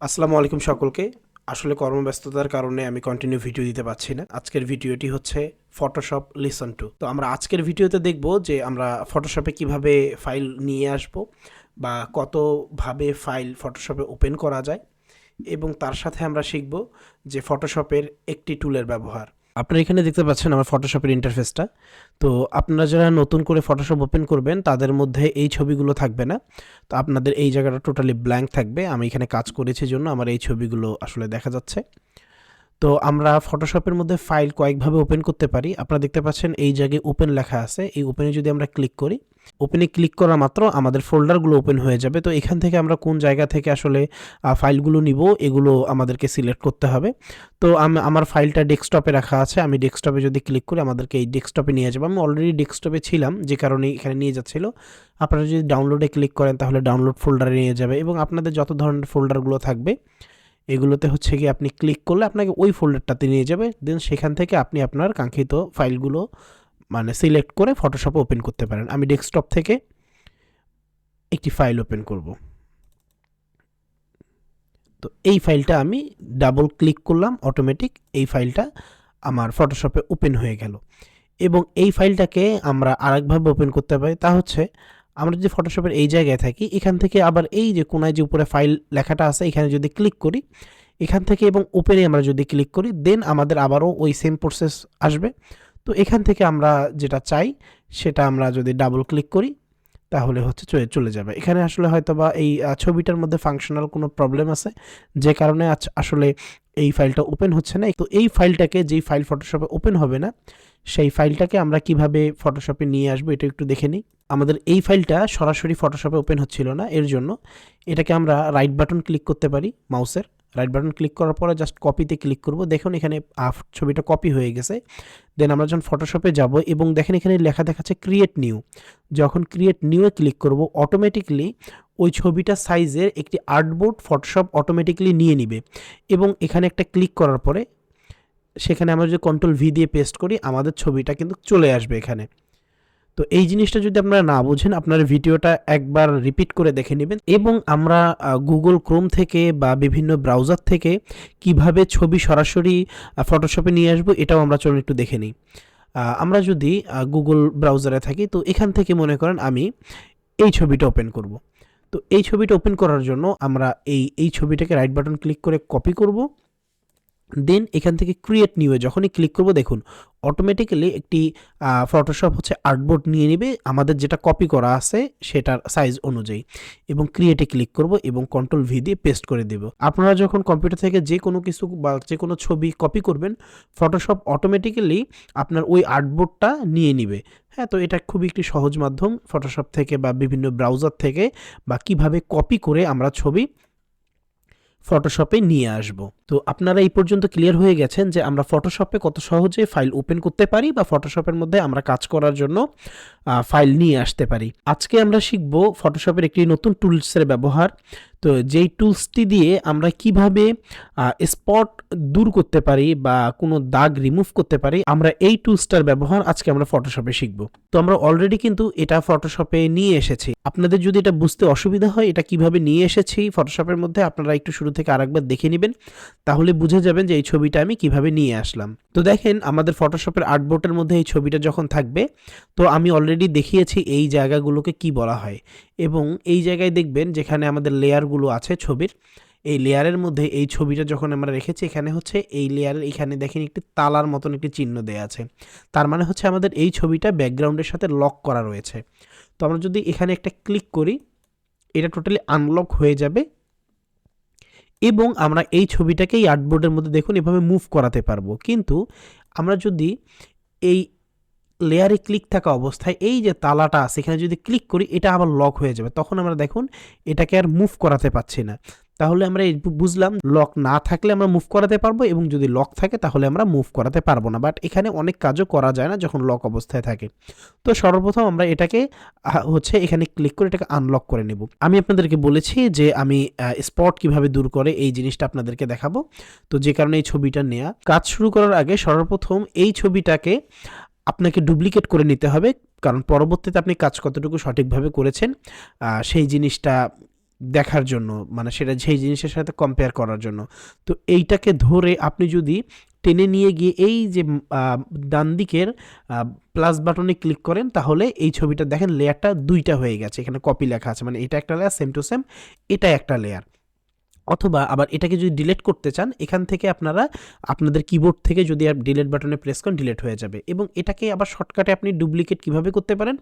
আসসালামু আলাইকুম সকলকে। আসলে কর্মব্যস্ততার কারণে আমি কন্টিনিউ ভিডিও দিতে পারছি না। আজকের ভিডিওটি হচ্ছে ফটোশপ লিসন টু তো আমরা আজকের ভিডিওতে দেখব যে আমরা ফটোশপে কীভাবে ফাইল নিয়ে আসব বা কতভাবে ফাইল ফটোশপে ওপেন করা যায় এবং তার সাথে আমরা শিখব যে ফটোশপের একটি টুলের ব্যবহার। আপনারা এখানে দেখতে পাচ্ছেন আমার ফটোশপের ইন্টারফেসটা তো আপনারা যারা নতুন করে ফটোশপ ওপেন করবেন, তাদের মধ্যে এই ছবিগুলো থাকবে না। তো আপনাদের এই জায়গাটা টোটালি ব্ল্যাঙ্ক থাকবে। আমি এখানে কাজ করেছি জন্য আমার এই ছবিগুলো আসলে দেখা যাচ্ছে। তো আমরা ফটোশপের মধ্যে ফাইল কয়েকভাবে ওপেন করতে পারি। আপনারা দেখতে পাচ্ছেন এই জায়গায় ওপেন লেখা আছে। এই ওপেনে যদি আমরা ক্লিক করি ওপেনে ক্লিক করা মাত্র আমাদের ফোল্ডারগুলো ওপেন হয়ে যাবে। তো এখান থেকে আমরা কোন জায়গা থেকে আসলে ফাইলগুলো নিব, এগুলো আমাদেরকে সিলেক্ট করতে হবে। তো আমি, আমার ফাইলটা ডেস্কটপে রাখা আছে। আমি ডেস্কটপে যদি ক্লিক করি, আমাদেরকে এই ডেস্কটপে নিয়ে যাব। আমি অলরেডি ডেস্কটপে ছিলাম, যে কারণে এখানে নিয়ে যাচ্ছিল। আপনারা যদি ডাউনলোডে ক্লিক করেন, তাহলে ডাউনলোড ফোল্ডারে নিয়ে যাবে। এবং আপনাদের যত ধরনের ফোল্ডারগুলো থাকবে, এগুলোতে হচ্ছে কি আপনি ক্লিক করলে আপনাকে ওই ফোল্ডারটাতে নিয়ে যাবে। দেন সেখান থেকে আপনি আপনার কাঙ্ক্ষিত ফাইলগুলো মানে সিলেক্ট করে ফটোশপে ওপেন করতে পারেন। আমি ডেস্কটপ থেকে একটি ফাইল ওপেন করব। তো এই ফাইলটা আমি ডাবল ক্লিক করলাম অটোমেটিক এই ফাইলটা আমার ফটোশপে ওপেন হয়ে গেল। এবং এই ফাইলটাকে আমরা আরেকভাবে ওপেন করতে পারি, তা হচ্ছে আমরা যদি ফটোশপের এই জায়গায় থাকি, এখান থেকে আবার এই যে কোনায় যে উপরে ফাইল লেখাটা আছে, এখানে যদি ক্লিক করি, এখান থেকে এবং ওপেনে আমরা যদি ক্লিক করি দেন আমাদের আবারও ওই সেম প্রসেস আসবে। তো এখান থেকে আমরা যেটা চাই, সেটা আমরা যদি ডাবল ক্লিক করি, তাহলে হচ্ছে চলে যাবে। এখানে আসলে হয়তো বা এই ছবিটার মধ্যে ফাংশনাল কোনো প্রবলেম আছে, যে কারণে আসলে এই ফাইলটা ওপেন হচ্ছে না। তো এই ফাইলটাকে যেই ফাইল ফটোশপে ওপেন হবে না, সেই ফাইলটাকে আমরা কীভাবে ফটোশপে নিয়ে আসব এটা একটু দেখে নিই। আমাদের এই ফাইলটা সরাসরি ফটোশপে ওপেন হচ্ছিল না, এর জন্য এটাকে আমরা রাইট বাটন ক্লিক করতে পারি মাউসের রাইট বাটন ক্লিক করার পরে জাস্ট কপিতে ক্লিক করব। দেখুন এখানে আহ, ছবিটা কপি হয়ে গেছে। দেন আমরা যখন ফটোশপে যাব এবং দেখেন এখানে লেখা দেখাচ্ছে ক্রিয়েট নিউ যখন ক্রিয়েট নিউয়ে ক্লিক করব অটোমেটিকলি ওই ছবিটা সাইজের একটি আর্টবোর্ড ফটোশপ অটোমেটিকলি নিয়ে নিবে। এবং এখানে একটা ক্লিক করার পরে সেখানে আমরা যদি কন্ট্রোল ভি দিয়ে পেস্ট করি আমাদের ছবিটা কিন্তু চলে আসবে এখানে। তো এই জিনিসটা যদি আপনারা না বুঝেন, আপনার ভিডিওটা একবার রিপিট করে দেখে নেবেন এবং আমরা গুগল ক্রোম থেকে বা বিভিন্ন ব্রাউজার থেকে কীভাবে ছবি সরাসরি ফটোশপে নিয়ে আসব এটাও আমরা চলুন একটু দেখে নিই। আমরা যদি গুগল ব্রাউজারে থাকি, তো এখান থেকে মনে করেন আমি এই ছবিটা ওপেন করব। তো এই ছবিটা ওপেন করার জন্য আমরা এই এই ছবিটাকে রাইট বাটন ক্লিক করে কপি করব। দেন এখান থেকে ক্রিয়েট নিউয়ে যখনই ক্লিক করব, দেখুন অটোমেটিক্যালি একটি ফটোশপ হচ্ছে আর্টবোর্ড নিয়ে নেবে। আমাদের যেটা কপি করা আছে সেটার সাইজ অনুযায়ী। এবং ক্রিয়েটে ক্লিক করব এবং কন্ট্রোল ভি দিয়ে পেস্ট করে দেব। আপনারা যখন কম্পিউটার থেকে যে কোনো কিছু বা যে কোনো ছবি কপি করবেন ফটোশপ অটোমেটিক্যালি আপনার ওই আর্টবোর্ডটা নিয়ে নিবে। হ্যাঁ তো এটা খুবই একটি সহজ মাধ্যম। ফটোশপ থেকে বা বিভিন্ন ব্রাউজার থেকে বা কীভাবে কপি করে আমরা ছবি ফটোশপে নিয়ে আসব। তো আপনারা এই পর্যন্ত ক্লিয়ার হয়ে গেছেন যে আমরা ফটোশপে কত সহজে ফাইল ওপেন করতে পারি বা ফটোশপের মধ্যে আমরা কাজ করার জন্য ফাইল নিয়ে আসতে পারি। আজকে আমরা শিখব ফটোশপের একটি নতুন টুলসের ব্যবহার। তো যেই টুলসটি দিয়ে আমরা কীভাবে স্পট দূর করতে পারি বা কোনো দাগ রিমুভ করতে পারি, আমরা এই টুলসটার ব্যবহার আজকে আমরা ফটোশপে শিখব। তো আমরা অলরেডি কিন্তু এটা ফটোশপে নিয়ে এসেছি। আপনাদের যদি এটা বুঝতে অসুবিধা হয়, এটা কীভাবে নিয়ে এসেছি ফটোশপের মধ্যে, আপনারা একটু শুরু থেকে আরেকবার দেখে নেবেন, তাহলে বুঝে যাবেন যে এই ছবিটা আমি কীভাবে নিয়ে আসলাম। তো দেখেন, আমাদের ফটোশপের আর্টবোর্ডের মধ্যে এই ছবিটা যখন থাকবে, তো আমি অলরেডি দেখিয়েছি এই জায়গাগুলোকে কি বলা হয়। এবং এই জায়গায় দেখবেন যেখানে আমাদের লেয়ারগুলো আছে ছবির, এই লেয়ারের মধ্যে এই ছবিটা যখন আমরা রেখেছি, এখানে হচ্ছে এই লেয়ারের, এখানে দেখেন একটি তালার মতন একটি চিহ্ন দেওয়া আছে। তার মানে হচ্ছে আমাদের এই ছবিটা ব্যাকগ্রাউন্ডের সাথে লক করা রয়েছে। তো আমরা যদি এখানে একটা ক্লিক করি, এটা টোটালি আনলক হয়ে যাবে এবং আমরা এই ছবিটাকে এই আর্টবোর্ডের মধ্যে দেখুন এভাবে মুভ করাতে পারব। কিন্তু আমরা যদি এই লেয়ারে ক্লিক থাকা অবস্থায় এই যে তালাটা এখানে যদি ক্লিক করি, এটা আবার লক হয়ে যাবে। তখন আমরা দেখুন, এটাকে আর মুভ করাতে পারছি না। তাহলে আমরা এই বুঝলাম লক না থাকলে আমরা মুভ করাতে পারব এবং যদি লক থাকে, তাহলে আমরা মুভ করাতে পারব না। বাট এখানে অনেক কাজও করা যায় না যখন লক অবস্থায় থাকে। তো সর্বপ্রথম আমরা এটাকে হচ্ছে এখানে ক্লিক করে এটাকে আনলক করে নেব। আমি আপনাদেরকে বলেছি যে আমি স্পট কীভাবে দূর করে এই জিনিসটা আপনাদেরকে দেখাবো। তো যে কারণে এই ছবিটা নেয়া। কাজ শুরু করার আগে সর্বপ্রথম এই ছবিটাকে আপনাকে ডুপ্লিকেট করে নিতে হবে, কারণ পরবর্তীতে আপনি কাজ কতটুকু সঠিকভাবে করেছেন সেই জিনিসটা দেখার জন্য মানে সেটা সেই জিনিসের সাথে কম্পেয়ার করার জন্য। তো এইটাকে ধরে আপনি যদি টেনে নিয়ে গিয়ে এই যে ডান দিকের প্লাস বাটনে ক্লিক করেন, তাহলে এই ছবিটা দেখেন লেয়ারটা দুইটা হয়ে গেছে, এখানে কপি লেখা আছে মানে এটা একটা লেয়ার সেম টু সেম এটা একটা লেয়ার অথবা আবার এটাকে যদি ডিলেট করতে চান, এখান থেকে আপনারা আপনাদের কিবোর্ড থেকে যদি ডিলেট বাটনে প্রেস করেন ডিলেট হয়ে যাবে। এবং এটাকে আবার শর্টকাটে আপনি ডুপ্লিকেট কীভাবে করতে পারেন?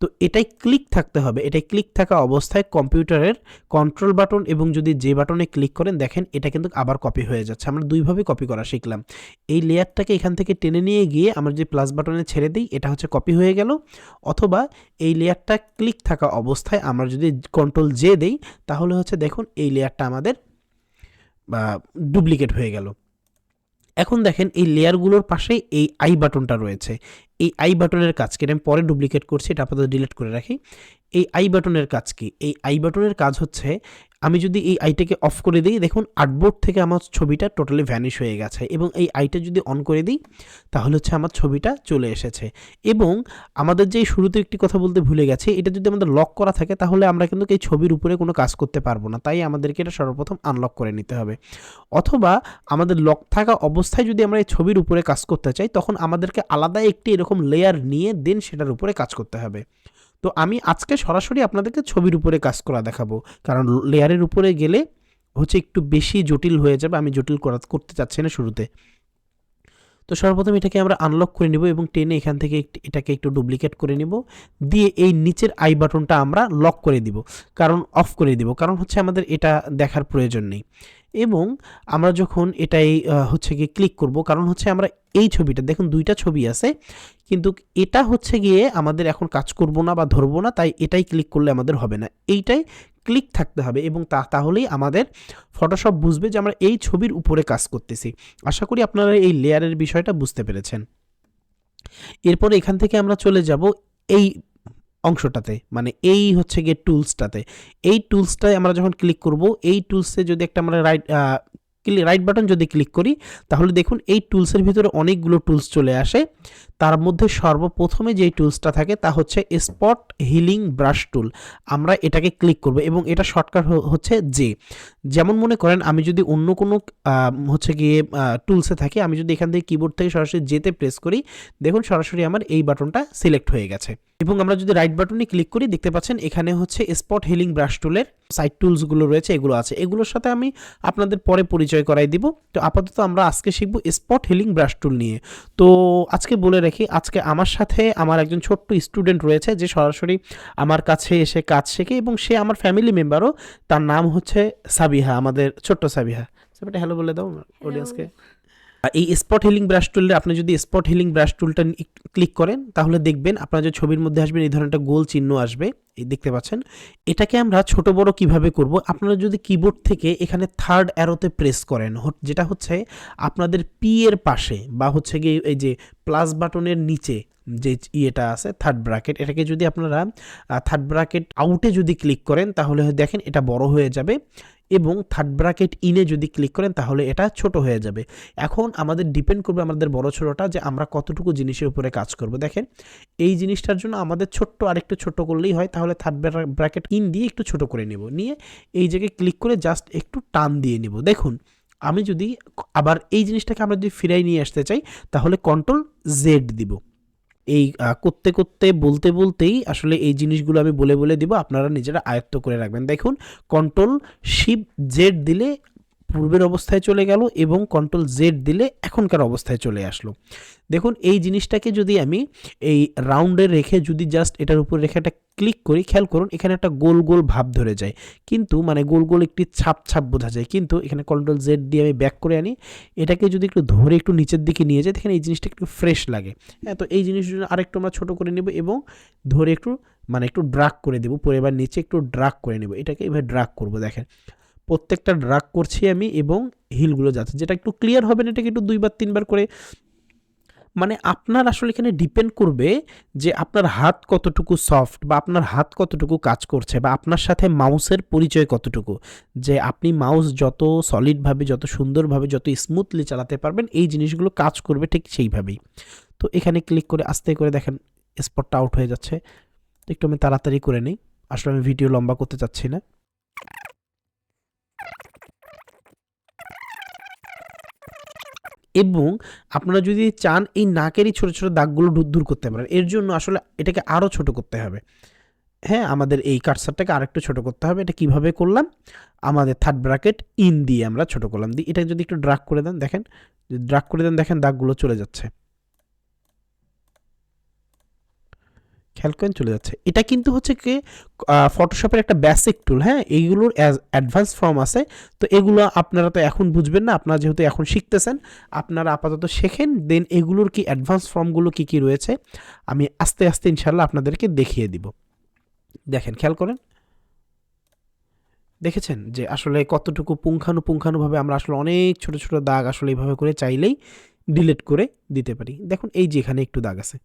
তো এটাই ক্লিক থাকতে হবে। এটাই ক্লিক থাকা অবস্থায় কম্পিউটারের কন্ট্রোল বাটন এবং যদি যে বাটনে ক্লিক করেন, দেখেন এটা কিন্তু আবার কপি হয়ে যাচ্ছে। আমরা দুইভাবে কপি করা শিখলাম। এই লেয়ারটাকে এখান থেকে টেনে নিয়ে গিয়ে আমরা যে প্লাস বাটনে ছেড়ে দিই, এটা হচ্ছে কপি হয়ে গেল। অথবা এই লেয়ারটা ক্লিক থাকা অবস্থায় আমরা যদি কন্ট্রোল জে দেই, তাহলে হচ্ছে দেখুন এই লেয়ারটা আমাদের ডুপ্লিকেট হয়ে গেল। এখন দেখেন এই লেয়ারগুলোর পাশে এই আই বাটনটা রয়েছে। এই আই বাটনের কাজ কি আমি পরে ডুপ্লিকেট করছি, এটা আপাতত ডিলিট করে রাখি। এই আই বাটনের কাজ কি? এই আই বাটনের কাজ হচ্ছে, আমি যদি এই আইটাকে অফ করে দিই, দেখুন আর্টবোর্ড থেকে আমার ছবিটা টোটালি ভ্যানিশ হয়ে গেছে এবং এই আইটা যদি অন করে দিই, তাহলে হচ্ছে আমার ছবিটা চলে এসেছে। এবং আমাদের যে শুরুতে একটি কথা বলতে ভুলে গেছে, এটা যদি আমাদের লক করা থাকে, তাহলে আমরা কিন্তু এই ছবির উপরে কোনো কাজ করতে পারব না। তাই আমাদেরকে এটা সর্বপ্রথম আনলক করে নিতে হবে। অথবা আমাদের লক থাকা অবস্থায় যদি আমরা এই ছবির উপরে কাজ করতে চাই, তখন আমাদেরকে আলাদা একটি এরকম লেয়ার নিয়ে দেন সেটার উপরে কাজ করতে হবে। তো আমি আজকে সরাসরি আপনাদেরকে ছবির উপরে কাজ করা দেখাবো। কারণ লেয়ারের উপরে গেলে হচ্ছে একটু বেশি জটিল হয়ে যাবে, আমি জটিল করা, করতে চাচ্ছি না শুরুতে। তো সর্বপ্রথম এটাকে আমরা আনলক করে নিব এবং টেনে এখান থেকে এটাকে একটু ডুপ্লিকেট করে নিব। দিয়ে এই নিচের আই বাটনটা আমরা লক করে দিব। কারণ অফ করে দিব। কারণ হচ্ছে আমাদের এটা দেখার প্রয়োজন নেই। এবং আমরা যখন এটাই হচ্ছে গিয়ে ক্লিক করব, কারণ হচ্ছে আমরা এই ছবিটা, দেখুন দুইটা ছবি আছে, কিন্তু এটা হচ্ছে গিয়ে আমাদের এখন কাজ করব না বা ধরবো না, তাই এটাই ক্লিক করলে আমাদের হবে না। এইটাই ক্লিক থাকতে হবে এবং তা, তাহলেই আমাদের ফটোশপ বুঝবে যে আমরা এই ছবির উপরে কাজ করতেছি। আশা করি আপনারা এই লেয়ারের বিষয়টা বুঝতে পেরেছেন। এরপরে এখান থেকে আমরা চলে যাব এই অংশটাতে মানে এই হচ্ছে গিয়ে টুলসটাতে। এই টুলসটায় আমরা যখন ক্লিক করব, এই টুলসে যদি একটা আমরা রাইট রাইট বাটন যদি ক্লিক করি, তাহলে দেখুন এই টুলসের ভিতরে অনেকগুলো টুলস চলে আসে। তার মধ্যে সর্বপ্রথমে যেই টুলসটা থাকে তা হচ্ছে স্পট হিলিং ব্রাশ টুল। আমরা এটাকে ক্লিক করব এবং এটা শর্টকাট হচ্ছে জে যেমন মনে করেন আমি যদি অন্য কোনো হচ্ছে গিয়ে টুলসে থাকি, আমি যদি এখান থেকে কিবোর্ড থেকে সরাসরি যেতে প্রেস করি, দেখুন সরাসরি আমার এই বাটনটা সিলেক্ট হয়ে গেছে। এবং আমরা যদি রাইট বাটনে ক্লিক করি, দেখতে পাচ্ছেন এখানে হচ্ছে স্পট হিলিং ব্রাশ টুলের সাইড টুলসগুলো রয়েছে, এগুলো আছে। এগুলোর সাথে আমি আপনাদের পরে পরিচয় করাই দিব। তো আপাতত আমরা আজকে শিখব স্পট হিলিং ব্রাশ টুল নিয়ে। তো আজকে বলে রাখি আজকে আমার সাথে আমার একজন ছোট্ট স্টুডেন্ট রয়েছে যে সরাসরি আমার কাছে এসে কাজ শেখে এবং সে আমার ফ্যামিলি মেম্বারও তার নাম হচ্ছে সাবিহা আমাদের ছোট্ট সাবিহা। সাবিটা হ্যালো বলে দাও অডিয়েন্সকে এই স্পট হিলিং ব্রাশ টুলে আপনি যদি স্পট হিলিং ব্রাশ টুলটা ক্লিক করেন, তাহলে দেখবেন আপনার যে ছবির মধ্যে আসবেন এই ধরনের একটা গোল চিহ্ন আসবে। এই দেখতে পাচ্ছেন? এটাকে আমরা ছোট বড় কীভাবে করব? আপনারা যদি কিবোর্ড থেকে এখানে থার্ড অ্যারোতে প্রেস করেন যেটা হচ্ছে আপনাদের পি এর পাশে বা হচ্ছে গিয়ে এই যে প্লাস বাটনের নিচে যে ইয়েটা আছে থার্ড ব্র্যাকেট এটাকে যদি আপনারা থার্ড ব্র্যাকেট আউটে যদি ক্লিক করেন, তাহলে দেখেন এটা বড় হয়ে যাবে। এবং থার্ড ব্র্যাকেট ইনে যদি ক্লিক করেন, তাহলে এটা ছোট হয়ে যাবে। এখন আমাদের ডিপেন্ড করবে আমাদের বড় ছোটটা যে আমরা কতটুকু জিনিসের উপরে কাজ করব। দেখেন, এই জিনিসটার জন্য আমাদের ছোট্ট আরেকটু ছোট করলেই হয়, তাহলে থার্ড ব্র্যাকেট ইন দিয়ে একটু ছোট করে নেব। নিয়ে এই জায়গায় ক্লিক করে জাস্ট একটু টান দিয়ে নিব। দেখুন, আমি যদি আবার এই জিনিসটাকে আমরা যদি ফিরাই নিয়ে আসতে চাই, তাহলে কন্ট্রোল জেড দিব। এই করতে করতে, বলতে বলতেই আসলে এই জিনিসগুলো আমি বলে বলে দিব। আপনারা নিজেরা আয়ত্ত করে রাখবেন। দেখুন কন্ট্রোল শিপ জেড দিলে পূর্বের অবস্থায় চলে গেল এবং কন্ট্রোল জেড দিলে এখনকার অবস্থায় চলে আসলো। দেখুন, এই জিনিসটাকে যদি আমি এই রাউন্ডে রেখে যদি জাস্ট এটার উপর রেখে একটা ক্লিক করি, খেয়াল করুন, এখানে একটা গোল গোল ভাব ধরে যায়। কিন্তু মানে গোল গোল একটি ছাপ ছাপ বোঝা যায়। কিন্তু এখানে কন্ট্রোল জেড দিয়ে আমি ব্যাক করে আনি। এটাকে যদি একটু ধরে একটু নিচের দিকে নিয়ে যাই, দেখেন এই জিনিসটা একটু ফ্রেশ লাগে। হ্যাঁ তো এই জন্য আরেকটু আমরা ছোটো করে নেব এবং ধরে একটু মানে একটু ড্রাগ করে দেবো। পরে এবার নিচে একটু ড্রাগ করে নেব। এটাকে এবার ড্রাগ করব, দেখেন। প্রত্যেকটা ড্রাগ করছি আমি এবং হিলগুলো যাচ্ছে। যেটা একটু ক্লিয়ার হবে না, এটাকে একটু দুইবার, তিনবার করে। মানে আপনার আসলে এখানে ডিপেন্ড করবে যে আপনার হাত কতটুকু সফট বা আপনার হাত কতটুকু কাজ করছে বা আপনার সাথে মাউসের পরিচয় কতটুকু। যে আপনি মাউস যত সলিডভাবে যত সুন্দরভাবে, যত স্মুথলি চালাতে পারবেন, এই জিনিসগুলো কাজ করবে ঠিক সেইভাবেই। তো এখানে ক্লিক করে, আস্তে করে দেখেন স্পটটা আউট হয়ে যাচ্ছে। একটু আমি তাড়াতাড়ি করে নিই। আসলে আমি ভিডিও লম্বা করতে চাচ্ছি না। এবং আপনারা যদি চান এই নাকেরই ছোটো ছোটো দাগগুলো দূর- করতে পারেন, এর জন্য আসলে এটাকে আরও ছোট করতে হবে। হ্যাঁ আমাদের এই কাটসারটাকে আরেকটু ছোট করতে হবে। এটা কীভাবে করলাম? আমাদের থার্ড ব্র্যাকেট ইন দিয়ে আমরা ছোট করলাম। দিয়ে এটা যদি একটু ড্রাগ করে দেন, দেখেন ড্রাগ করে দেন, দেখেন দাগগুলো চলে যাচ্ছে। খেয়াল করেন চলে যাচ্ছে। এটা কিন্তু হচ্ছে কি ফটোশপের একটা বেসিক টুল হ্যাঁ? এইগুলোর অ্যাডভান্স ফর্ম আছে। তো এগুলো আপনারা তো এখন বুঝবেন না, আপনারা যেহেতু এখন শিখতেছেন, আপনারা আপাতত শেখেন দেন এগুলোর কি অ্যাডভান্স ফর্মগুলো কি কি রয়েছে, আমি আস্তে আস্তে ইনশাল্লাহ আপনাদেরকে দেখিয়ে দিব। দেখেন, খেয়াল করেন। দেখেছেন যে আসলে কতটুকু পুঙ্খানুপুঙ্খানুভাবে আমরা আসলে অনেক ছোট ছোট দাগ আসলে এইভাবে করে চাইলেই ডিলিট করে দিতে পারি। দেখুন, এই যে এখানে একটু দাগ আছে।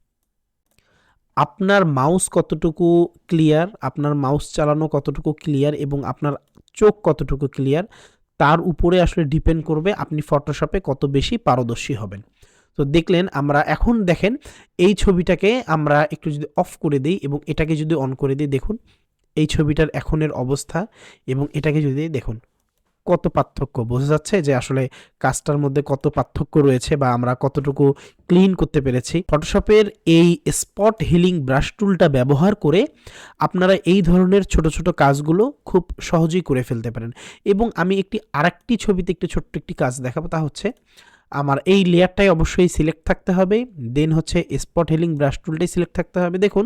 আপনার মাউস কতটুকু ক্লিয়ার আপনার মাউস চালানো কতটুকু ক্লিয়ার এবং আপনার চোখ কতটুকু ক্লিয়ার তার উপরে আসলে ডিপেন্ড করবে আপনি ফটোশপে কত বেশি পারদর্শী হবেন। তো দেখলেন আমরা এখন দেখেন এই ছবিটাকে আমরা একটু যদি অফ করে দিই এবং এটাকে যদি অন করে দিই, দেখুন, এই ছবিটার এখনের অবস্থা এবং এটাকে যদি দেখুন কত পার্থক্য? বোঝা যাচ্ছে যে আসলে কাজটার মধ্যে কত পার্থক্য রয়েছে বা আমরা কতটুকু ক্লিন করতে পেরেছি। ফটোশপের এই স্পট হিলিং ব্রাশ টুলটা ব্যবহার করে আপনারা এই ধরনের ছোট ছোট কাজগুলো খুব সহজেই করে ফেলতে পারেন। এবং আমি একটি আরেকটি ছবিতে একটি ছোট্ট একটি কাজ দেখাবো, তা হচ্ছে আমার এই লেয়ারটাই অবশ্যই সিলেক্ট থাকতে হবে দেন হচ্ছে স্পট হিলিং ব্রাশ টুলটাই সিলেক্ট থাকতে হবে। দেখুন,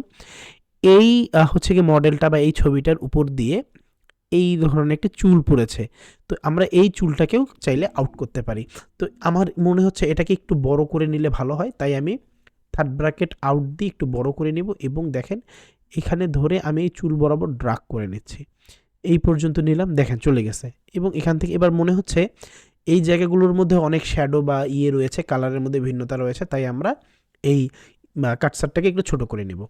এই হচ্ছে কি মডেলটা বা এই ছবিটার উপর দিয়ে এই ধরনের একটি চুল পড়েছে। তো আমরা এই চুলটাকেও চাইলে আউট করতে পারি। তো আমার মনে হচ্ছে এটাকে একটু বড় করে নিলে ভালো হয়, তাই আমি থার্ড ব্র্যাকেট আউট দিয়ে একটু বড় করে নেব এবং দেখেন এখানে ধরে আমি এই চুল বরাবর ড্রাগ করে নিচ্ছি। এই পর্যন্ত নিলাম, দেখেন চলে গেছে। এবং এখান থেকে এবার মনে হচ্ছে এই জায়গাগুলোর মধ্যে অনেক শ্যাডো বা ইয়ে রয়েছে কালারের মধ্যে ভিন্নতা রয়েছে, তাই আমরা এই কাটসারটাকে একটু ছোট করে নেব।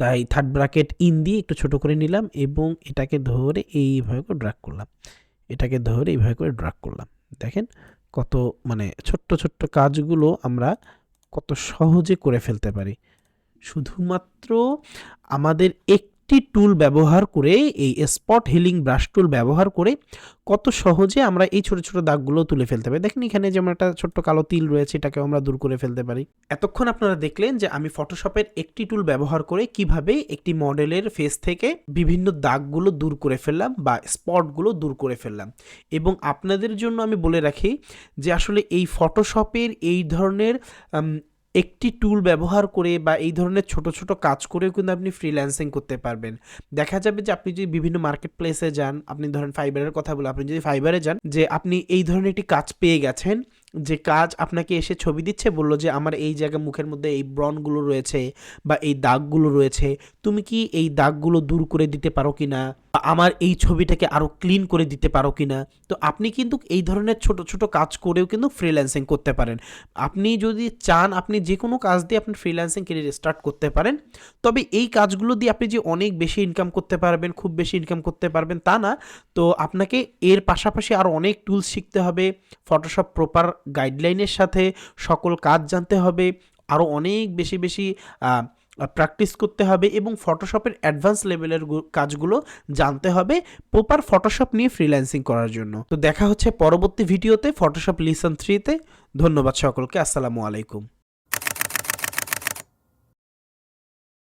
তাই থার্ড ব্রাকেট ইন দিয়ে একটু ছোট করে নিলাম এবং এটাকে ধরে এইভাবে করে ড্রাগ করলাম। এটাকে ধরে এইভাবে করে ড্রাগ করলাম। দেখেন কত মানে ছোট্ট ছোট্ট কাজগুলো আমরা কত সহজে করে ফেলতে পারি। শুধুমাত্র আমাদের একটি টুল ব্যবহার করে, এই স্পট হিলিং ব্রাশ টুল ব্যবহার করে কত সহজে আমরা এই ছোট ছোট দাগগুলো তুলে ফেলতে পারি। দেখেন এখানে যেমন একটা ছোট্ট কালো তিল রয়েছে, এটাকেও আমরা দূর করে ফেলতে পারি। এতক্ষণ আপনারা দেখলেন যে আমি ফটোশপের একটি টুল ব্যবহার করে কীভাবে একটি মডেলের ফেস থেকে বিভিন্ন দাগগুলো দূর করে ফেললাম বা স্পটগুলো দূর করে ফেললাম। এবং আপনাদের জন্য আমি বলে রাখি যে আসলে এই ফটোশপের এই ধরনের একটি টুল ব্যবহার করে বা এই ধরনের ছোট ছোট কাজ করেও কিন্তু আপনি ফ্রিল্যান্সিং করতে পারবেন। দেখা যাবে যে আপনি যদি বিভিন্ন মার্কেট প্লেসে যান, আপনি ধরেন ফাইবারের কথা বলে, আপনি যদি ফাইবারে যান, যে আপনি এই ধরনের একটি কাজ পেয়ে গেছেন, যে কাজ আপনাকে এসে ছবি দিচ্ছে, বলল যে আমার এই জায়গায় মুখের মধ্যে এই ব্রনগুলো রয়েছে বা এই দাগগুলো রয়েছে, তুমি কি এই দাগগুলো দূর করে দিতে পারো কি না আমার এই ছবিটাকে আরও ক্লিন করে দিতে পারো কি না তো আপনি কিন্তু এই ধরনের ছোট ছোট কাজ করেও কিন্তু ফ্রিল্যান্সিং করতে পারেন। আপনি যদি চান আপনি যে কোনো কাজ দিয়ে আপনি ফ্রিল্যান্সিং কেরিয়ার স্টার্ট করতে পারেন, তবে এই কাজগুলো দিয়ে আপনি যে অনেক বেশি ইনকাম করতে পারবেন, খুব বেশি ইনকাম করতে পারবেন তা না। তো আপনাকে এর পাশাপাশি আরও অনেক টুলস শিখতে হবে ফটোশপ প্রপার গাইডলাইনের সাথে সকল কাজ জানতে হবে আরও অনেক বেশি বেশি প্র্যাকটিস করতে হবে এবং ফটোশপের অ্যাডভান্স লেভেলের কাজগুলো জানতে হবে প্রপার ফটোশপ নিয়ে ফ্রিল্যান্সিং করার জন্য। তো দেখা হচ্ছে পরবর্তী ভিডিওতে ফটোশপ লিসন থ্রিতে ধন্যবাদ সকলকে। আসসালামু আলাইকুম।